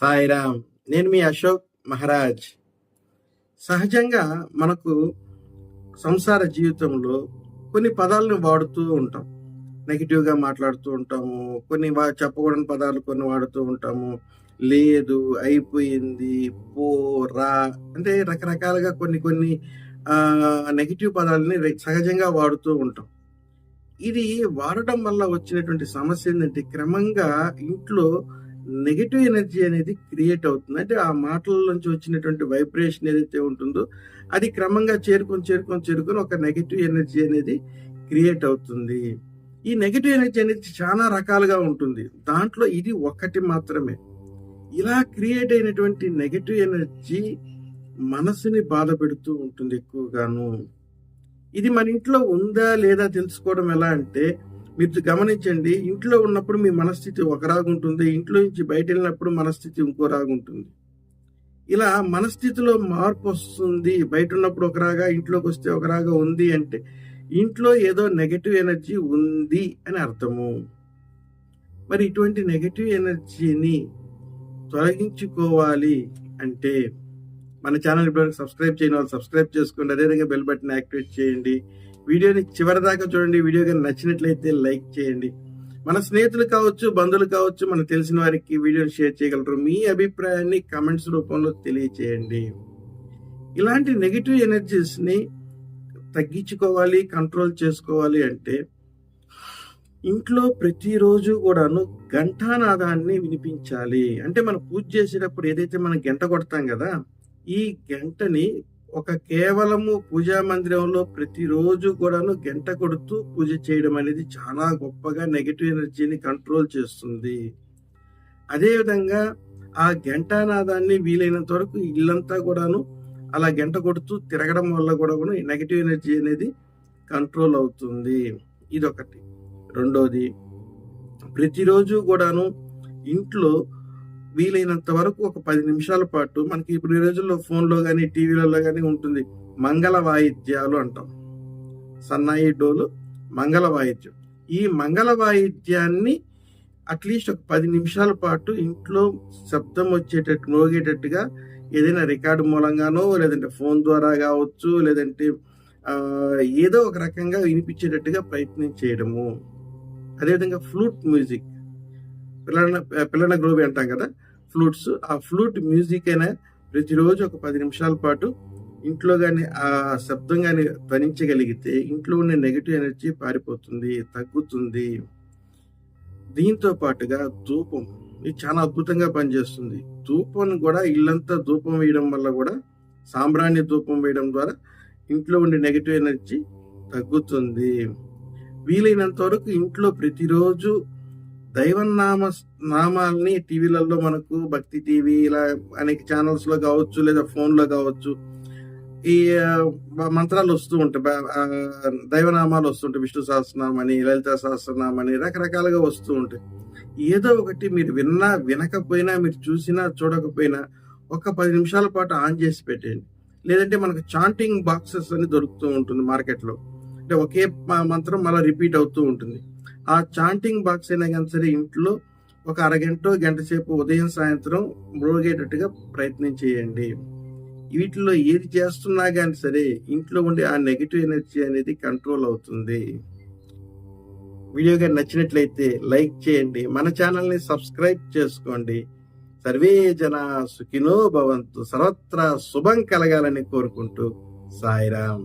సాయిరామ్ నేను మీ అశోక్ మహారాజ్. సహజంగా మనకు సంసార జీవితంలో కొన్ని పదాలను వాడుతూ ఉంటాం. నెగిటివ్గా మాట్లాడుతూ ఉంటాము కొన్ని వా- చెప్పకూడని పదాలు కొన్ని వాడుతూ ఉంటాము. లేదు అయిపోయింది పో రా అంటే రకరకాలుగా కొన్ని కొన్ని నెగిటివ్ పదాలని సహజంగా వాడుతూ ఉంటాం. ఇది వాడటం వల్ల వచ్చినటువంటి సమస్య ఏంటంటే క్రమంగా ఇంట్లో నెగిటివ్ ఎనర్జీ అనేది క్రియేట్ అవుతుంది. అంటే ఆ మాటల నుంచి వచ్చినటువంటి వైబ్రేషన్ ఏదైతే ఉంటుందో అది క్రమంగా చేరుకొని చేరుకొని చేరుకొని ఒక నెగిటివ్ ఎనర్జీ అనేది క్రియేట్ అవుతుంది. ఈ నెగిటివ్ ఎనర్జీ అనేది చాలా రకాలుగా ఉంటుంది. దాంట్లో ఇది ఒకటి మాత్రమే. ఇలా క్రియేట్ అయినటువంటి నెగిటివ్ ఎనర్జీ మనసుని బాధ పెడుతూ ఉంటుంది ఎక్కువగాను. ఇది మన ఇంట్లో ఉందా లేదా తెలుసుకోవడం ఎలా అంటే మీరు గమనించండి ఇంట్లో ఉన్నప్పుడు మీ మనస్థితి ఒకలాగా ఉంటుంది ఇంట్లో నుంచి బయట వెళ్ళినప్పుడు మనస్థితి ఇంకోలాగా ఉంటుంది ఇలా మనస్థితిలో మార్పు వస్తుంది బయట ఉన్నప్పుడు ఒకరాగా ఇంట్లోకి వస్తే ఒకరాగా ఉంది అంటే ఇంట్లో ఏదో నెగటివ్ ఎనర్జీ ఉంది అని అర్థము. మరి ఇటువంటి నెగటివ్ ఎనర్జీని తొలగించుకోవాలి అంటే మన ఛానల్ ఇప్పటివరకు సబ్స్క్రైబ్ చేయని వాళ్ళు సబ్స్క్రైబ్ చేసుకోండి. అదేవిధంగా బెల్ బటన్ యాక్టివేట్ చేయండి. వీడియోని చివరి దాకా చూడండి. వీడియో కానీ నచ్చినట్లయితే లైక్ చేయండి. మన స్నేహితులు కావచ్చు బంధువులు కావచ్చు మనకు తెలిసిన వారికి వీడియోని షేర్ చేయగలరు. మీ అభిప్రాయాన్ని కమెంట్స్ రూపంలో తెలియచేయండి. ఇలాంటి నెగిటివ్ ఎనర్జీస్ని తగ్గించుకోవాలి కంట్రోల్ చేసుకోవాలి అంటే ఇంట్లో ప్రతిరోజు కూడాను ఘంటానాదాన్ని వినిపించాలి. అంటే మనం పూజ చేసేటప్పుడు ఏదైతే మనం గంట కొడతాం కదా ఈ గంటని ఒక కేవలము పూజా మందిరంలో ప్రతిరోజు కూడాను గంట కొడుతూ పూజ చేయడం అనేది చాలా గొప్పగా నెగిటివ్ ఎనర్జీని కంట్రోల్ చేస్తుంది. అదేవిధంగా ఆ గంటానాదాన్ని వీలైనంత వరకు ఇల్లంతా కూడాను అలా గంట కొడుతూ తిరగడం వల్ల కూడా కూడా నెగిటివ్ ఎనర్జీ అనేది కంట్రోల్ అవుతుంది. ఇదొకటి. రెండోది ప్రతిరోజు కూడాను ఇంట్లో వీలైనంత వరకు ఒక పది నిమిషాల పాటు మనకి ఇప్పుడు ఈ రోజుల్లో ఫోన్లో కానీ టీవీలలో కానీ ఉంటుంది. మంగళ వాయిద్యాలు అంటాం. సన్నాయి డోలు మంగళ వాయిద్యం. ఈ మంగళ వాయిద్యాన్ని అట్లీస్ట్ ఒక పది నిమిషాల పాటు ఇంట్లో శబ్దం వచ్చేటట్టు మోగేటట్టుగా ఏదైనా రికార్డు మూలంగానో లేదంటే ఫోన్ ద్వారా కావచ్చు లేదంటే ఏదో ఒక రకంగా వినిపించేటట్టుగా ప్రయత్నం చేయడము. అదేవిధంగా ఫ్లూట్ మ్యూజిక్. పిల్లల పిల్లల గ్రోబి అంటాం కదా ఫ్లూట్స్ ఆ ఫ్లూట్ మ్యూజిక్ అయినా ప్రతిరోజు ఒక పది నిమిషాల పాటు ఇంట్లో కానీ ఆ శబ్దం కానీ ధ్వనించగలిగితే ఇంట్లో ఉన్న నెగిటివ్ ఎనర్జీ పారిపోతుంది తగ్గుతుంది. దీంతో పాటుగా ధూపం ఇది చాలా అద్భుతంగా పనిచేస్తుంది. ధూపం కూడా ఇల్లంతా ధూపం వేయడం వల్ల కూడా సాంబ్రాణి ధూపం వేయడం ద్వారా ఇంట్లో ఉండే నెగిటివ్ ఎనర్జీ తగ్గుతుంది. వీలైనంత వరకు ఇంట్లో ప్రతిరోజు దైవనామ నామాల్ని టీవీలలో మనకు భక్తి టీవీ ఇలా అనేక ఛానల్స్లో కావచ్చు లేదా ఫోన్లో కావచ్చు ఈ మంత్రాలు వస్తూ ఉంటాయి. దైవనామాలు వస్తుంటాయి విష్ణు సహస్రనామం అని లలిత సహస్రనామం అని రకరకాలుగా వస్తూ ఉంటాయి. ఏదో ఒకటి మీరు విన్నా వినకపోయినా మీరు చూసినా చూడకపోయినా ఒక పది నిమిషాల పాటు ఆన్ చేసి పెట్టేయండి. లేదంటే మనకు చాంటింగ్ బాక్సెస్ అని దొరుకుతూ ఉంటుంది మార్కెట్లో. అంటే ఒకే మంత్రం మళ్ళీ రిపీట్ అవుతూ ఉంటుంది. ఆ చాంటింగ్ బాక్స్ అయినా కానీ సరే ఇంట్లో ఒక అరగంట గంట సేపు ఉదయం సాయంత్రం మ్రోగేటట్టుగా ప్రయత్నం చేయండి. వీటిలో ఏది చేస్తున్నా కానీ సరే ఇంట్లో ఉండే ఆ నెగిటివ్ ఎనర్జీ అనేది కంట్రోల్ అవుతుంది. వీడియో కానీ నచ్చినట్లయితే లైక్ చేయండి. మన ఛానల్ని సబ్స్క్రైబ్ చేసుకోండి. సర్వే జన సుఖినో భవంతు. సర్వత్రా శుభం కలగాలని కోరుకుంటూ సాయిరామ్.